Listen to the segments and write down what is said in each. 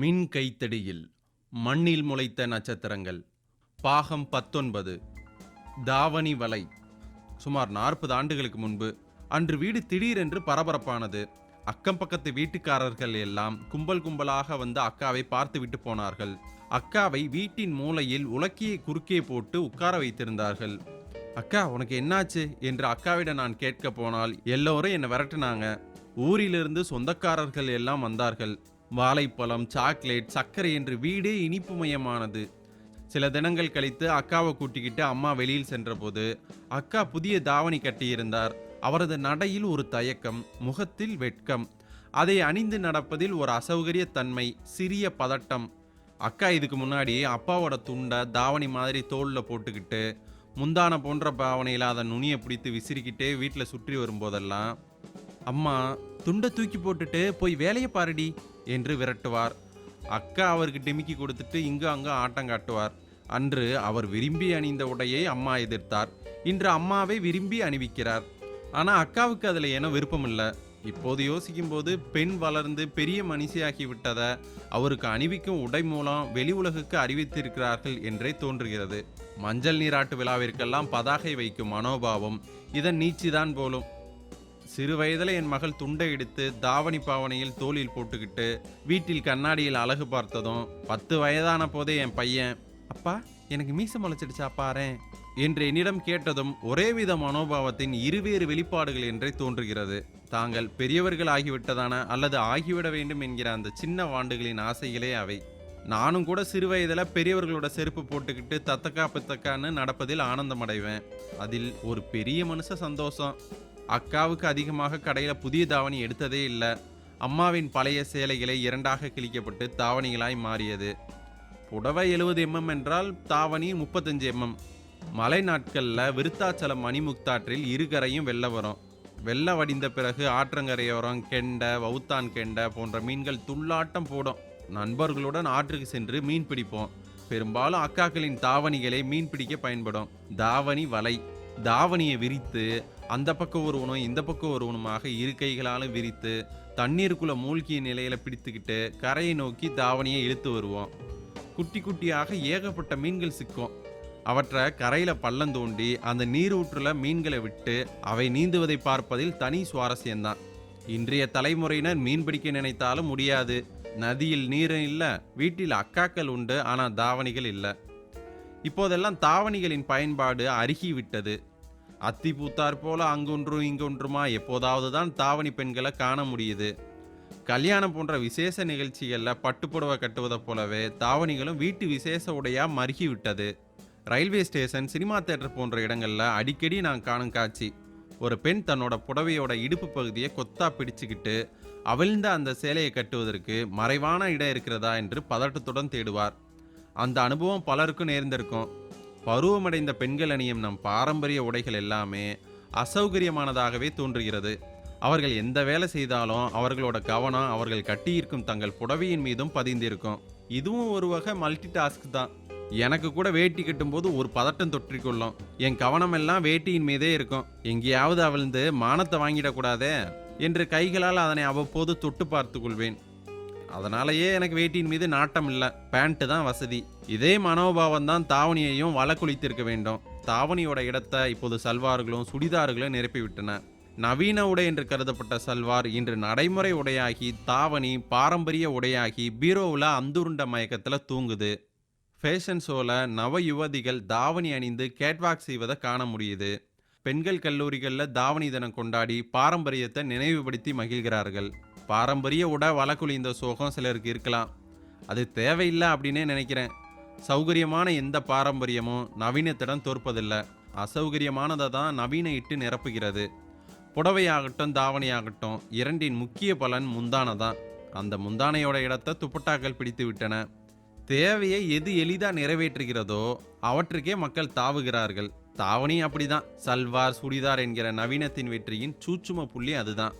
மின் கைத்தடியில் மண்ணில் முளைத்த நட்சத்திரங்கள். பாகம் பத்தொன்பது. தாவணி வலை. சுமார் நாற்பது ஆண்டுகளுக்கு முன்பு அன்று வீடு திடீரென்று பரபரப்பானது. அக்கம் பக்கத்து வீட்டுக்காரர்கள் எல்லாம் கும்பல் கும்பலாக வந்து அக்காவை பார்த்து விட்டு போனார்கள். அக்காவை வீட்டின் மூலையில் உலக்கியை குறுக்கே போட்டு உட்கார வைத்திருந்தார்கள். அக்கா உனக்கு என்னாச்சு? என்று அக்காவிடம் நான் கேட்க போனால் எல்லோரும் என்னை விரட்டினாங்க. ஊரிலிருந்து சொந்தக்காரர்கள் எல்லாம் வந்தார்கள். வாழைப்பழம் சாக்லேட் சர்க்கரை என்று வீடே இனிப்பு மயமானது சில தினங்கள் கழித்து அக்காவை கூட்டிக்கிட்டு அம்மா வெளியில் சென்றபோது அக்கா புதிய தாவணி கட்டியிருந்தார். அவரது நடையில் ஒரு தயக்கம் முகத்தில் வெட்கம். அதை அணிந்து நடப்பதில் ஒரு அசௌகரிய தன்மை சிறிய பதட்டம். அக்கா இதுக்கு முன்னாடி அப்பாவோட துண்டை தாவணி மாதிரி தோளில் போட்டுக்கிட்டு முந்தான போன்ற பாவனையில் அதை நுனியை பிடித்து விசிறிக்கிட்டே வீட்டில் சுற்றி வரும்போதெல்லாம் அம்மா துண்டை தூக்கி போட்டுட்டு போய் வேலையை பாருடி என்று விரட்டுவார். அக்கா அவருக்கு டிமிக்கி கொடுத்துட்டு இங்கு அங்கு ஆட்டம் காட்டுவார். அன்று அவர் விரும்பி அணிந்த உடையை அம்மா எதிர்த்தார். இன்று அம்மாவை விரும்பி அணிவிக்கிறார். ஆனால் அக்காவுக்கு அதில் என விருப்பம் இல்லை இப்போது யோசிக்கும்போது பெண் வளர்ந்து பெரிய மனுஷியாகி விட்டதை அவருக்கு அணிவிக்கும் உடை மூலம் வெளி உலகுக்கு அறிவித்திருக்கிறார்கள் என்றே தோன்றுகிறது. மஞ்சள் நீராட்டு விழாவிற்கெல்லாம் பதாகை வைக்கும் மனோபாவம் இதன் நீச்சிதான் போலும். சிறு வயதில் என் மகள் துண்டை எடுத்து தாவணி பாவனையில் தோளில் போட்டுக்கிட்டு வீட்டில் கண்ணாடியில் அழகு பார்த்ததும் பத்து வயதான போதே என் பையன் அப்பா எனக்கு மீச முளைச்சிடுச்சா பாரேன் என்று என்னிடம் கேட்டதும் ஒரே வித மனோபாவத்தின் இருவேறு வெளிப்பாடுகள் என்றே தோன்றுகிறது. தாங்கள் பெரியவர்கள் ஆகிவிட்டதான அல்லது ஆகிவிட வேண்டும் என்கிற அந்த சின்ன வாண்டுகளின் ஆசைகளே அவை. நானும் கூட சிறு வயதில் பெரியவர்களோட செருப்பு போட்டுக்கிட்டு தத்தக்கா பித்தக்கான்னு நடப்பதில் ஆனந்தம் அடைவேன் அதில் ஒரு பெரிய மனுஷ சந்தோஷம். அக்காவுக்கு அதிகமாக கடையில் புதிய தாவணி எடுத்ததே இல்லை. அம்மாவின் பழைய சேலைகளை இரண்டாக கிழிக்கப்பட்டு தாவணிகளாய் மாறியது. புடவை எழுபது எம்எம் என்றால் தாவணி முப்பத்தஞ்சு எம்எம் மழை நாட்களில் விருத்தாச்சலம் மணிமுக்தாற்றில் இருகரையும் வெள்ள வரும். வெள்ள வடிந்த பிறகு ஆற்றங்கரையோரம் கெண்டை வவுத்தான் கெண்டை போன்ற மீன்கள் துள்ளாட்டம் போடும். நண்பர்களுடன் ஆற்றுக்கு சென்று மீன் பிடிப்போம். பெரும்பாலும் அக்காக்களின் தாவணிகளை மீன் பிடிக்க பயன்படும். தாவணி வலை. தாவணியை விரித்து அந்த பக்கம் ஒருவனும் இந்த பக்கம் ஒருவனுமாக இரு கைகளாலும் விரித்து தண்ணீருக்குள்ள மூழ்கிய நிலையில பிடித்துக்கிட்டு கரையை நோக்கி தாவணியை இழுத்து வருவோம். குட்டி குட்டியாக ஏகப்பட்ட மீன்கள் சிக்கும். அவற்றை கரையில பள்ளம் தோண்டி அந்த நீரூற்றுல மீன்களை விட்டு அவை நீந்துவதை பார்ப்பதில் தனி சுவாரஸ்யம்தான். இன்றைய தலைமுறையினர் மீன் பிடிக்க நினைத்தாலும் முடியாது. நதியில் நீரும் இல்லை வீட்டில் அக்காக்கள் உண்டு ஆனால் தாவணிகள் இல்லை. இப்போதெல்லாம் தாவணிகளின் பயன்பாடு அருகிவிட்டது. அத்தி பூத்தார் போல அங்கொன்றும் இங்கொன்றுமா எப்போதாவது தான் தாவணி பெண்களை காண முடியுது. கல்யாணம் போன்ற விசேஷ நிகழ்ச்சிகளில் பட்டுப்புடவை கட்டுவதைப் போலவே தாவணிகளும் வீட்டு விசேஷ உடையாக மருகி விட்டது ரயில்வே ஸ்டேஷன் சினிமா தேட்டர் போன்ற இடங்களில் அடிக்கடி நான் காணும் காட்சி. ஒரு பெண் தன்னோட புடவையோட இடுப்பு பகுதியை கொத்தா பிடிச்சுக்கிட்டு அவிழ்ந்த அந்த சேலையை கட்டுவதற்கு மறைவான இடம் இருக்கிறதா என்று பதட்டத்துடன் தேடுவார். அந்த அனுபவம் பலருக்கும் நேர்ந்திருக்கும். பருவமடைந்த பெண்கள் அணியும் நம் பாரம்பரிய உடைகள் எல்லாமே அசௌகரியமானதாகவே தோன்றுகிறது. அவர்கள் எந்த வேலை செய்தாலும் அவர்களோட கவனம் அவர்கள் கட்டியிருக்கும் தங்கள் புடவையின் மீதும் பதிந்திருக்கும். இதுவும் ஒரு வகை மல்டி டாஸ்க் தான். எனக்கு கூட வேட்டி கட்டும்போது ஒரு பதட்டம் தொற்றிக்கொள்ளும். என் கவனம் எல்லாம் வேட்டியின் மீதே இருக்கும். எங்கேயாவது அவிழ்ந்து மானத்தை வாங்கிடக்கூடாதே? என்று கைகளால் அதனை அவ்வப்போது தொட்டு பார்த்து கொள்வேன் அதனாலேயே எனக்கு வேட்டியின் மீது நாட்டம் இல்லை. பேண்ட்டு தான் வசதி. இதே மனோபாவம் தான் தாவணியையும் வளக்குளித்திருக்க வேண்டும். தாவணியோட இடத்தை இப்போது சல்வார்களும் சுடிதார்களும் நிரப்பிவிட்டன நவீன உடை என்று கருதப்பட்ட சல்வார் இன்று நடைமுறை உடையாகி தாவணி பாரம்பரிய உடையாகி பீரோவில் அந்துருண்ட மயக்கத்தில் தூங்குது. ஃபேஷன் ஷோவில் நவ யுவதிகள் தாவணி அணிந்து கேட்வாக் செய்வதை காண முடியுது. பெண்கள் கல்லூரிகளில் தாவணி தினம் கொண்டாடி பாரம்பரியத்தை நினைவுபடுத்தி மகிழ்கிறார்கள். பாரம்பரிய உடை வழக்குழிந்த சோகம் சிலருக்கு இருக்கலாம். அது தேவையில்லை அப்படின்னே நினைக்கிறேன். சௌகரியமான எந்த பாரம்பரியமும் நவீனத்திடம் தோற்பதில்லை. அசௌகரியமானதை தான் நவீன இட்டு நிரப்புகிறது. புடவையாகட்டும் தாவணியாகட்டும் இரண்டின் முக்கிய பலன் முந்தானை தான். அந்த முந்தானையோட இடத்தை துப்பட்டாக்கள் பிடித்து விட்டன. தேவையை எது எளிதாக நிறைவேற்றுகிறதோ அவற்றுக்கே மக்கள் தாவுகிறார்கள். தாவணி அப்படிதான். சல்வார் சுடிதார் என்கிற நவீனத்தின் வெற்றியின் சூட்சும புள்ளி அதுதான்.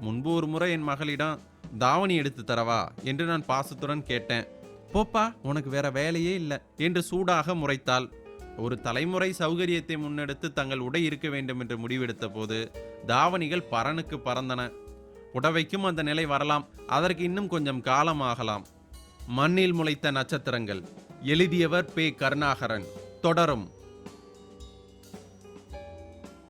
முன்பு ஒரு முறை என் மகளிடம் தாவணி எடுத்து தரவா? என்று நான் பாசத்துடன் கேட்டேன். போப்பா உனக்கு வேற வேலையே இல்லை என்று சூடாக முறைத்தாள். ஒரு தலைமுறை சௌகரியத்தை முன்னெடுத்து தங்கள் உடை இருக்க வேண்டும் என்று முடிவெடுத்த போது தாவணிகள் பரனுக்கு பறந்தன. புடவைக்கும் அந்த நிலை வரலாம். அதற்கு இன்னும் கொஞ்சம் காலம் ஆகலாம். மண்ணில் முளைத்த நட்சத்திரங்கள் எழுதியவர் பே கருணாகரன். தொடரும்.